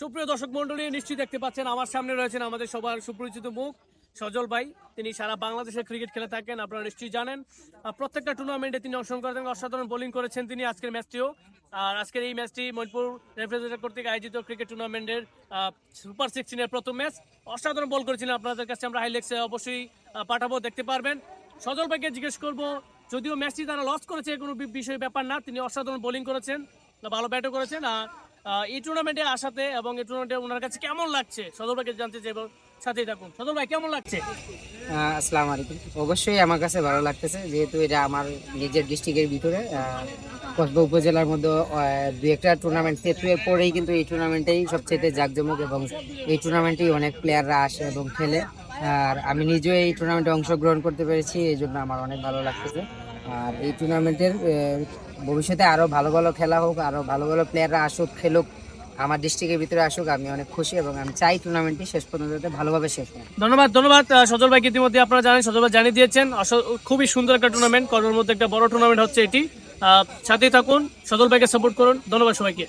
সুপ্রিয় দর্শক মন্ডলী নিশ্চয়ই দেখতে পাচ্ছেন, আমার সামনে রয়েছেন আমাদের সবার সুপরিচিত মুখ, সজল ভাই। তিনি সারা বাংলাদেশের ক্রিকেট খেলে থাকেন, আপনারা নিশ্চয়ই জানেন। প্রত্যেকটা টুর্নামেন্টে তিনি অংশগ্রহণ করেন অসাধারণ বোলিং করেছেন তিনি আজকের ম্যাচটিও আর আজকের এই ম্যাচটি মণিপুর রেফ্রিজারেটর কর্তৃক আয়োজিত ক্রিকেট টুর্নামেন্টের সুপার সিক্সটিনের প্রথম ম্যাচ অসাধারণ বল করেছিলেন আপনাদের কাছে আমরা হাইলাইটসে অবশ্যই পাঠাবো, দেখতে পারবেন। সজল ভাইকে জিজ্ঞেস করব, যদিও ম্যাচটি তারা লস করেছে, কোনো বিষয় ব্যাপার না, তিনি অসাধারণ বোলিং করেছেন, ভালো ব্যাটও করেছেন। আর এই টুর্নামেন্টে আসাতে এবং এই টুর্নামেন্টে ওনার কাছে কেমন লাগছে? সদর ভাইকে জানতে চাই এবং সাথেই থাকুন। সদর ভাই, কেমন লাগছে? আসসালামু আলাইকুম। অবশ্যই আমার কাছে ভালো লাগতেছে, যেহেতু এটা আমার নিজের ডিস্ট্রিক্টের ভিতরে কসবা উপজেলার মধ্যে দু একটা টুর্নামেন্ট সেতুয়ের পরেই কিন্তু এই টুর্নামেন্টেই সবচেয়ে জাঁকজমক এবং এই টুর্নামেন্টেই অনেক প্লেয়াররা আসে এবং খেলে। আর আমি নিজেও এই টুর্নামেন্টে অংশগ্রহণ করতে পেরেছি, এই জন্য আমার অনেক ভালো লাগতেছে। আর এই টুর্নামেন্টের ভবিষ্যতে আরও ভালো ভালো খেলা হোক আরও ভালো ভালো প্লেয়াররা আসুক, খেলুক, আমার ডিস্ট্রিক্টের ভিতরে আসুক, আমি অনেক খুশি এবং আমি চাই টুর্নামেন্টটি শেষ পর্যন্ত ভালোভাবে শেষ হয়। ধন্যবাদ ধন্যবাদ সজল ভাইকে ইতিমধ্যে আপনারা জানেন, সজল ভাই জানিয়ে দিয়েছেন খুবই সুন্দর একটা টুর্নামেন্ট, কর্মের মধ্যে একটা বড় টুর্নামেন্ট হচ্ছে এটি। সাথেই থাকুন, সজল ভাইকে সাপোর্ট করুন, ধন্যবাদ সবাইকে।